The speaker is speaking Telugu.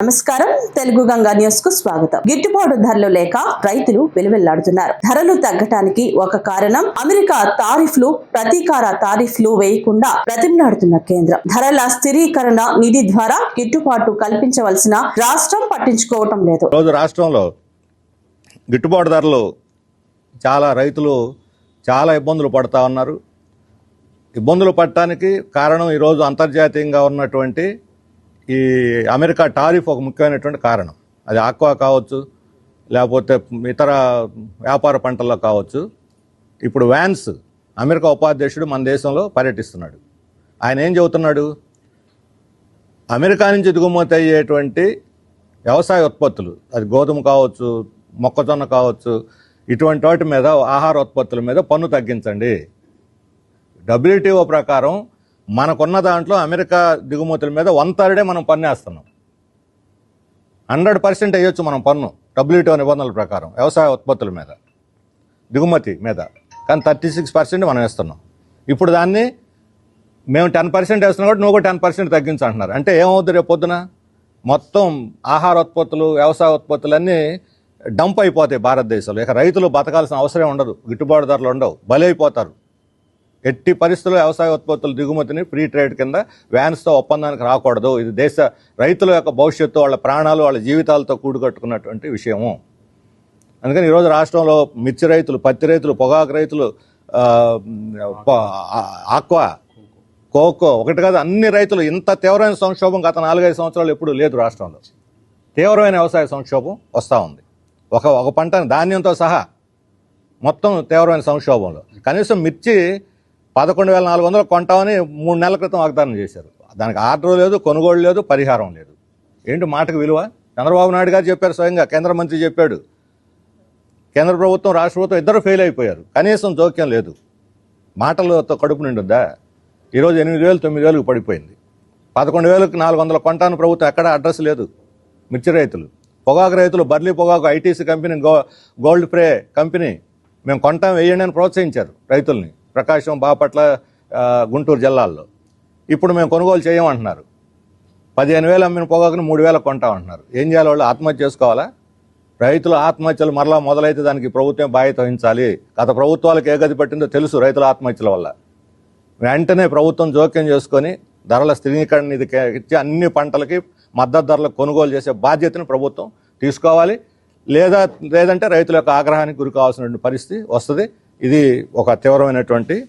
నమస్కారం. తెలుగు గంగా న్యూస్కు స్వాగతం. గిట్టుబాటు ధరలు లేక రైతులు వెలువెల్లాడుతున్నారు ధరలు తగ్గటానికి ఒక కారణం అమెరికా తారిఫ్లు ప్రతీకార తారిఫ్లు వేయకుండా ప్రతిమలాడుతున్న కేంద్రం. ధరల స్థిరీకరణ నిధి ద్వారా గిట్టుబాటు కల్పించవలసిన రాష్ట్రం పట్టించుకోవటం లేదు. రోజు రాష్ట్రంలో గిట్టుబాటు ధరలు చాలా రైతులు చాలా ఇబ్బందులు పడతా ఉన్నారు. ఇబ్బందులు పడటానికి కారణం ఈరోజు అంతర్జాతీయంగా ఉన్నటువంటి ఈ అమెరికా టారిఫ్ ఒక ముఖ్యమైనటువంటి కారణం. అది ఆక్వా కావచ్చు లేకపోతే ఇతర వ్యాపార పంటల్లో కావచ్చు. ఇప్పుడు వ్యాన్స్ అమెరికా ఉపాధ్యక్షుడు మన దేశంలో పర్యటిస్తున్నాడు. ఆయన ఏం చెబుతున్నాడు? అమెరికా నుంచి దిగుమతి అయ్యేటువంటి వ్యవసాయ ఉత్పత్తులు అది గోధుమ కావచ్చు మొక్కజొన్న కావచ్చు ఇటువంటి వాటి మీద ఆహార ఉత్పత్తుల మీద పన్ను తగ్గించండి. డబ్ల్యూటీఓ ప్రకారం మనకున్న దాంట్లో అమెరికా దిగుమతుల మీద వన్ థర్డే మనం పన్నేస్తున్నాం హండ్రెడ్ పర్సెంట్ వేయొచ్చు మనం పన్ను డబ్ల్యూటీఓ నిబంధనల ప్రకారం వ్యవసాయ ఉత్పత్తుల మీద దిగుమతి మీద. కానీ థర్టీ సిక్స్ పర్సెంట్ మనం వేస్తున్నాం. ఇప్పుడు దాన్ని మేము టెన్ పర్సెంట్ వేస్తున్నాం కాబట్టి నువ్వు కూడా టెన్ పర్సెంట్ తగ్గించు అంటున్నారు అంటే ఏమవుతుంది రేపు పొద్దున? మొత్తం ఆహార ఉత్పత్తులు వ్యవసాయ ఉత్పత్తులన్నీ డంప్ అయిపోతాయి భారతదేశంలో. ఇక రైతులు బతకాల్సిన అవసరం ఉండదు. గిట్టుబాటు ధరలు ఉండవు. బలైపోతారు. ఎట్టి పరిస్థితుల్లో వ్యవసాయ ఉత్పత్తుల దిగుమతిని ఫ్రీ ట్రేడ్ కింద వ్యాన్స్తో ఒప్పందానికి రాకూడదు. ఇది దేశ రైతుల యొక్క భవిష్యత్తు వాళ్ళ ప్రాణాలు వాళ్ళ జీవితాలతో కూడుకట్టుకున్నటువంటి విషయము. అందుకని ఈరోజు రాష్ట్రంలో మిర్చి రైతులు పత్తి రైతులు పొగాకు రైతులు ఆక్వా కోకో ఒకటి కాదు అన్ని రైతులు ఇంత తీవ్రమైన సంక్షోభం గత నాలుగైదు సంవత్సరాలు ఎప్పుడు లేదు రాష్ట్రంలో. తీవ్రమైన వ్యవసాయ సంక్షోభం వస్తూ ఉంది. ఒక ఒక పంట ధాన్యంతో సహా మొత్తం తీవ్రమైన సంక్షోభంలో. కనీసం మిర్చి పదకొండు వేల నాలుగు వందలు కొంటామని మూడు నెలల క్రితం వాగ్దానం చేశారు. దానికి ఆర్డర్ లేదు కొనుగోలు లేదు పరిహారం లేదు. ఏంటి మాటకు విలువ? చంద్రబాబు నాయుడు గారు చెప్పారు స్వయంగా కేంద్ర మంత్రి చెప్పాడు. కేంద్ర ప్రభుత్వం రాష్ట్ర ప్రభుత్వం ఇద్దరు ఫెయిల్ అయిపోయారు. కనీసం జోక్యం లేదు. మాటలతో కడుపు నిండుద్దా? ఈరోజు ఎనిమిది వేలు తొమ్మిది వేలకు పడిపోయింది. పదకొండు వేలకు నాలుగు వందల కొంటాను ప్రభుత్వం ఎక్కడ అడ్రస్ లేదు. మిర్చి రైతులు. పొగాకు రైతులు బర్లీ పొగాకు ఐటీసీ కంపెనీ గో గోల్డ్ ప్రే కంపెనీ. మేము కొంటాం వేయండి అని ప్రోత్సహించారు రైతుల్ని. ప్రకాశం బాపట్ల గుంటూరు జిల్లాల్లో. ఇప్పుడు మేము కొనుగోలు చేయమంటున్నారు. పదిహేను వేలు అమ్మిన పొగాకుని మూడు వేలకు కొంటామంటున్నారు. ఏం చేయాలి వాళ్ళు? ఆత్మహత్య చేసుకోవాలా? రైతుల ఆత్మహత్యలు మరలా మొదలైతే దానికి ప్రభుత్వం బాధ్యత వహించాలి. గత ప్రభుత్వాలకు ఏ గది పట్టిందో తెలుసు రైతుల ఆత్మహత్యల వల్ల. వెంటనే ప్రభుత్వం జోక్యం చేసుకొని ధరల స్థిరీకరణ ఇది ఇచ్చి అన్ని పంటలకి మద్దతు ధరలకు కొనుగోలు చేసే బాధ్యతను ప్రభుత్వం తీసుకోవాలి. లేదా లేదంటే రైతుల యొక్క ఆగ్రహానికి గురి కావాల్సిన పరిస్థితి వస్తుంది. ఇది ఒక తీవ్రమైనటువంటి